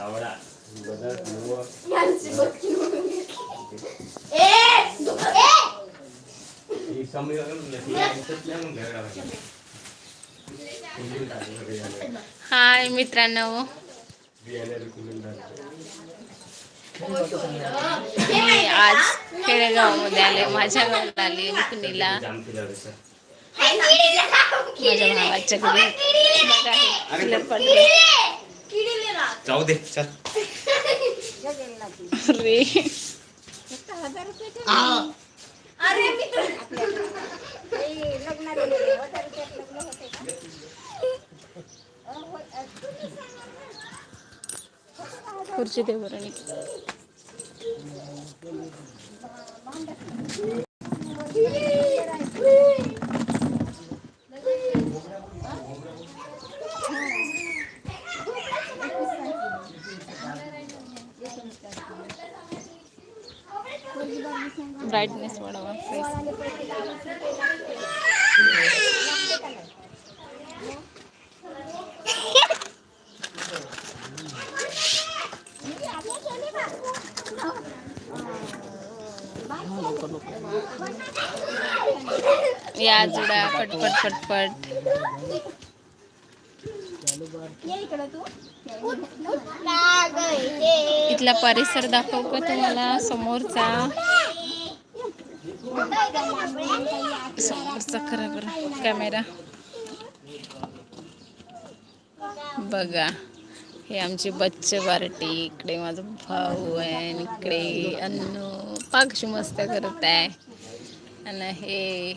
ચાવડા બધા જુઓ એ એ સમય हाय मित्रांनो मी आज खेडेगावमध्ये आले माझ्या गावाला आले कुणीला माझ्या भावाच्या घरी जाऊ दे चल. अरे. अरे खुर्ची दे बरं या जुडा पटपट पटपट. इथला परिसर दाखव का तुम्हाला समोरचा. समोरचा खरा बरं कॅमेरा. बघा हे आमची बच्चे पार्टी इकडे माझा भाऊ आहे इकडे अन्नू. पाकशी मस्त करत आहे. आणि हे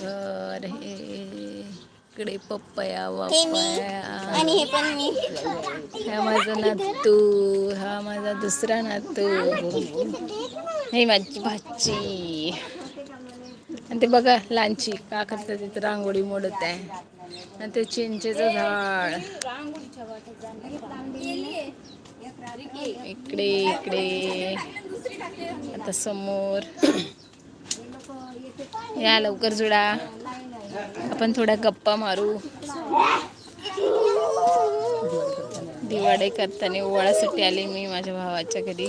घर हे इकडे पप्पया वापया. आणि हे पण मी. हा माझा नातू हा माझा दुसरा नातू. हे माझी भाची. आणि ते बघा लांची का करतात तिथं रांगोळी मोडत आहे. आणि ते चिंचेचं झाड. इकडे इकडे. आता समोर या लवकर जुडा आपण थोड्या गप्पा मारू दिवाडे करताना ओवाळासाठी आले मी माझ्या भावाच्या घरी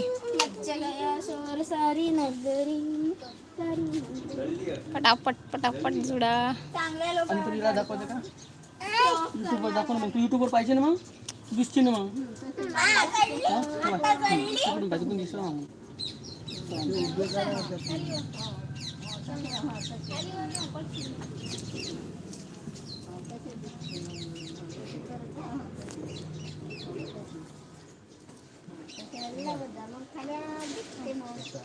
पटापट पटापट जुडा युट्यूबवर दाखव मग तू युट्यूबवर पाहिजे ना मग दिसते ना मग पाहिजे मग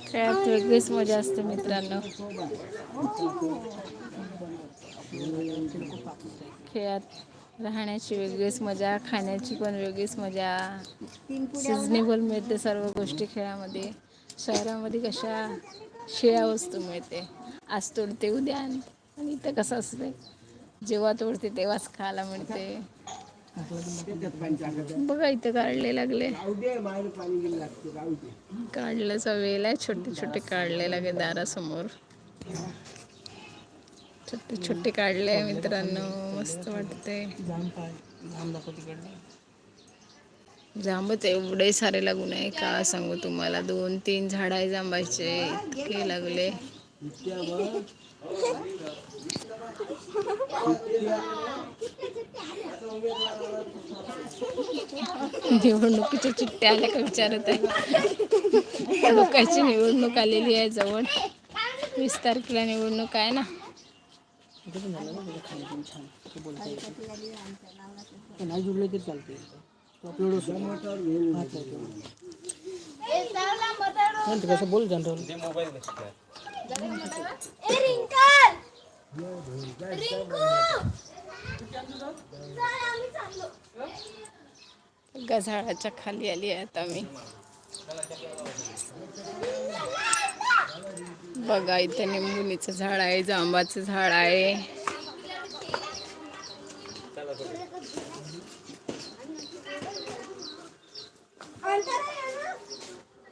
खेळात वेगळीच मजा असते मित्रांनो. खेळात राहण्याची वेगळीच मजा खाण्याची पण वेगळीच मजा. सिजनेबल मिळते सर्व गोष्टी खेळामध्ये. शहरामध्ये कशा शिळ्या वस्तू मिळते? आज तोडते उद्या आणि. इथं कसं असते जेव्हा तोडते तेव्हाच खायला मिळते. बघा इथं काढले लागले. काढल्याचा वेळ आहे. छोटे छोटे काढले लागले दारासमोर. छोटे छोटे काढले मित्रांनो. मस्त वाटते जाम पाय जाम दाखव तिकडे जांबच एवढे सारे लागून आहे. का सांगू तुम्हाला? दोन तीन झाड आहे जांबाचे इतके लागले. निवडणुकीच्या चिठ्ठ्या आल्या का विचारत आहे? लोकांची निवडणूक आलेली आहे जवळ. वीस तारखेला निवडणूक आहे ना? नाही जुळले तरी चालते तो कसं बोल जनरल झाडाच्या खाली आली आहे आता मी. बघा इथे निंबुनीचं झाड आहे जांबाचं झाड आहे अंतर आहे ना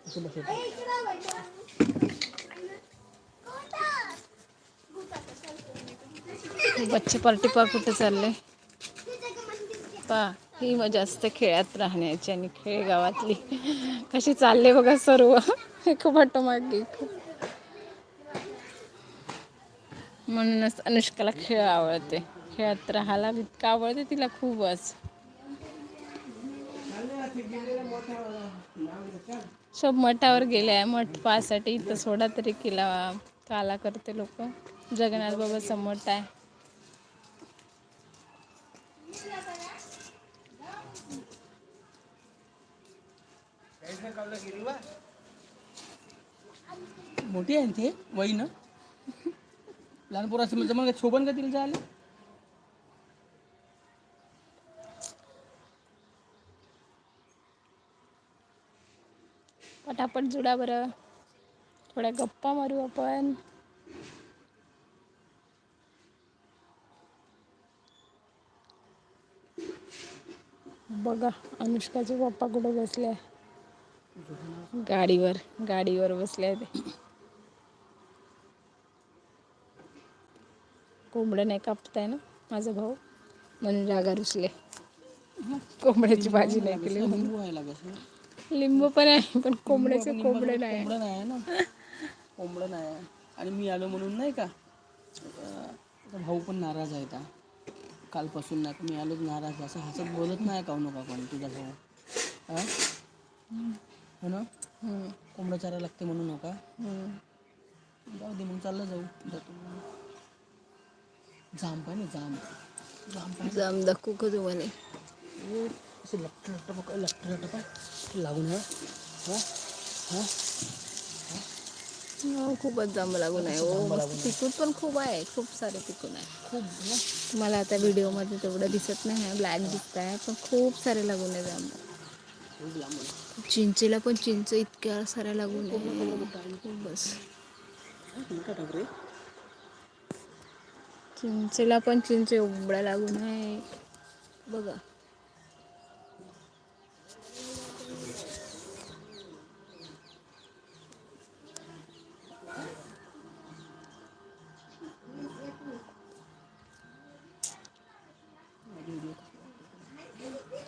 असं बस ए, इकडं बैठा. बच्चे पार्टी पा कुठे चालले? पा ही मजा असते खेळात राहण्याची आणि खेळगावातली. कशी चालले बघा सर्व? खूप पाठोमागे खूप म्हणूनच अनुष्काला खेळ आवडते. खेळात राहायला इतकं आवडते तिला खूपच. सब मठावर गेले आहे मठ पाहासाठी इथं सोडा तरी केला काला करते लोक. जगन्नाथ बाबाचा मठ आहे. मोठी आहे ना ते? वही ना लहान पोरं म्हणजे मग शोभन का तिला जायला? पटापट जुडा बरं. थोड्या गप्पा मारू आपण. बघा अनुष्काचे पप्पा कुठे बसले? गाडीवर गाडीवर बसले ते कोंबडं नाही कापताय ना माझा भाऊ? म्हणून रागा रुसले. कोंबड्याची भाजी नाही केली. लिंबू पण आहे पण कोंबड्याचे कोंबडे नाही. कोंबडं नाही ना? कोंबडं नाही. आणि मी आलो म्हणून नाही का? भाऊ पण नाराज आहे आता. कालपासून नाही का मी आलोच नाराज. असं हसत बोलत नाही का नका पण तुझा भाऊ? हा हो ना? कोंबडा चारा लागते म्हणू नका. जाऊ दे मग चाललं जाऊ. जातो. जाम ना जाम. जाम पाय जाम दाखवू का तुम्हाला? असे लपट लपट बघ लपट लपट पाय लागून हा. हा? खूपच जांब लागून आहे. हो तिकून पण खूप आहे. खूप सारे तिकून आहे. खूप तुम्हाला आता व्हिडिओमध्ये तेवढं दिसत नाही आहे. ब्लॅक दिसत आहे पण खूप सारे लागून आहे जांब. चिंचेला पण चिंच इतक्या साऱ्या लागून बस. चिंचेला पण चिंच उघडा लागून आहे. बघा.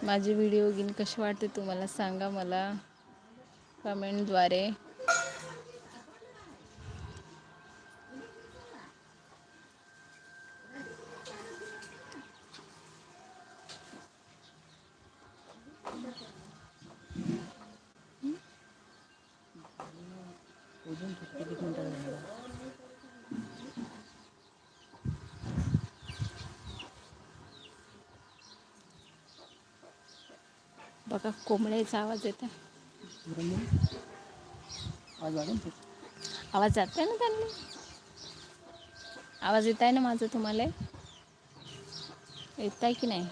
माझे व्हिडिओ घेऊन कसे वाटते तुम्हाला सांगा मला कमेंटद्वारे. बघा कोंबड्याचा आवाज येतो आवाज जात आहे ना त्यांनी? आवाज येत आहे ना माझं तुम्हाला? येत आहे की नाही?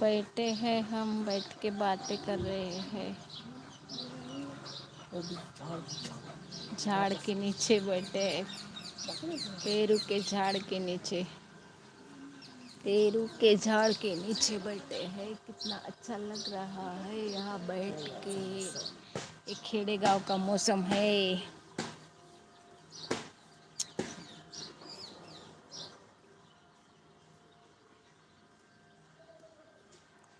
बैठे हैं हम बैठ के बातें कर रहे हैं। झाड़ के नीचे बैठे हैं। पेरू के झाड़ के नीचे। पेरू के झाड़ के नीचे बैठे हैं। कितना अच्छा लग रहा है यहाँ बैठ के। एक खेड़े गाँव का मौसम है।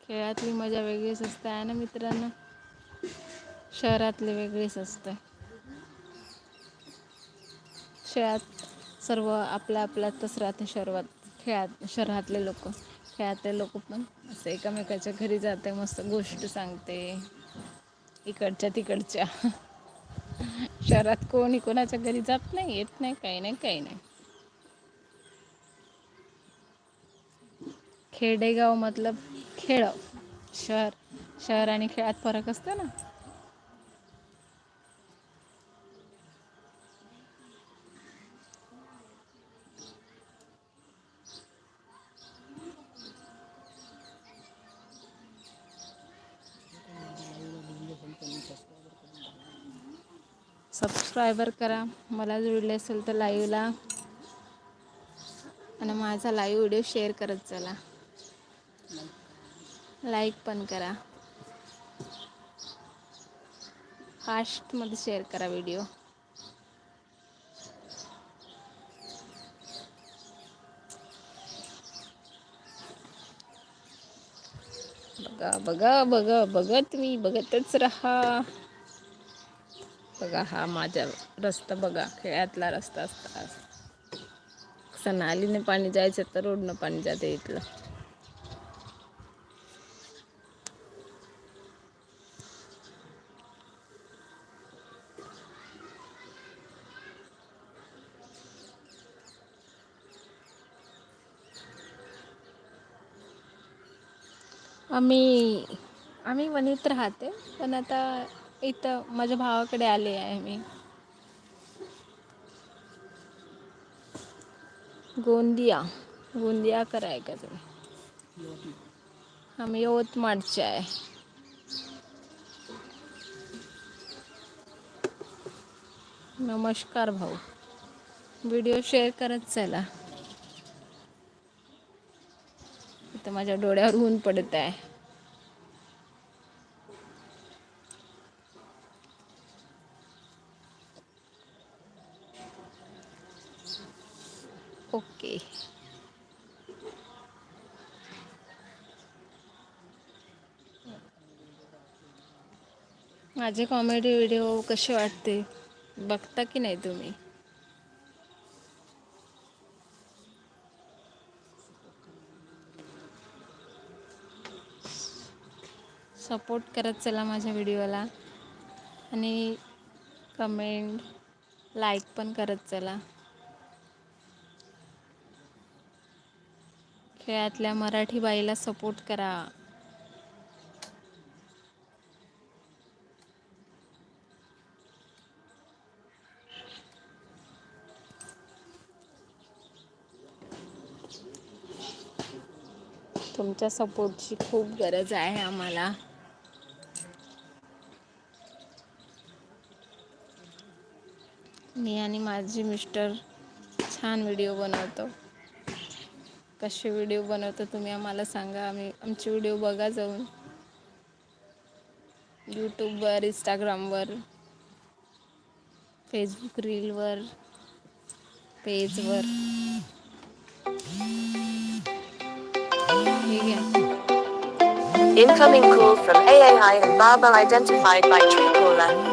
खेळातली मज़ा वेगळीच असते आहे ना मित्रांनो? शहरातली वेगळीच असते खेळात सर्व आपल्या तस राहते शहरात खेळात शहरातले लोक खेळातले लोक पण असं एकामेकाच्या घरी जाते मस्त गोष्ट सांगते. इकडच्या तिकडच्या. शहरात कोणी कोणाच्या घरी जात नाही येत नाही काही नाही काही नाही. खेडेगाव मतलब खेळ शहर शहर आणि खेळात फरक असतो ना. सबस्क्रायबर करा. मला जुळले असेल तर लाईवला आणि माझा लाईव्ह व्हिडिओ शेअर करत चला. लाईक पण करा. फास्टमध्ये शेअर करा व्हिडिओ बघा बघा बघा बघत मी बघतच राहा. बघा हा माझा रस्ता बघा खेळातला रस्ता असता असं नालीने पाणी जायचं तर रोडनं पाणी जाते इथलं. आम्ही आम्ही वणीत राहते पण आता इथं माझ्या भावाकडे आले आहे मी. गोंदिया गोंदिया कराय का तुम्ही? आम्ही यवतमाळचे आहे. नमस्कार भाऊ. व्हिडिओ शेअर करत चला. इथं माझ्या डोळ्यावर ऊन पडत आहे. माझे कॉमेडी व्हिडिओ कसे वाटते? बघता की नाही तुम्ही? सपोर्ट करत चला माझ्या व्हिडिओला आणि कमेंट लाईक पण करत चला. खेळातल्या मराठी बाईला सपोर्ट करा. तुमच्या सपोर्टची खूप गरज आहे आम्हाला. मी आणि माझे मिस्टर छान व्हिडिओ बनवतो. कसे व्हिडिओ बनवतो तुम्ही आम्हाला सांगा. आम्ही आमचे व्हिडिओ बघा जाऊन. यूट्यूबवर इंस्टाग्रामवर फेसबुक रीलवर पेजवर Incoming call from AAI and Baba identified by Truecaller.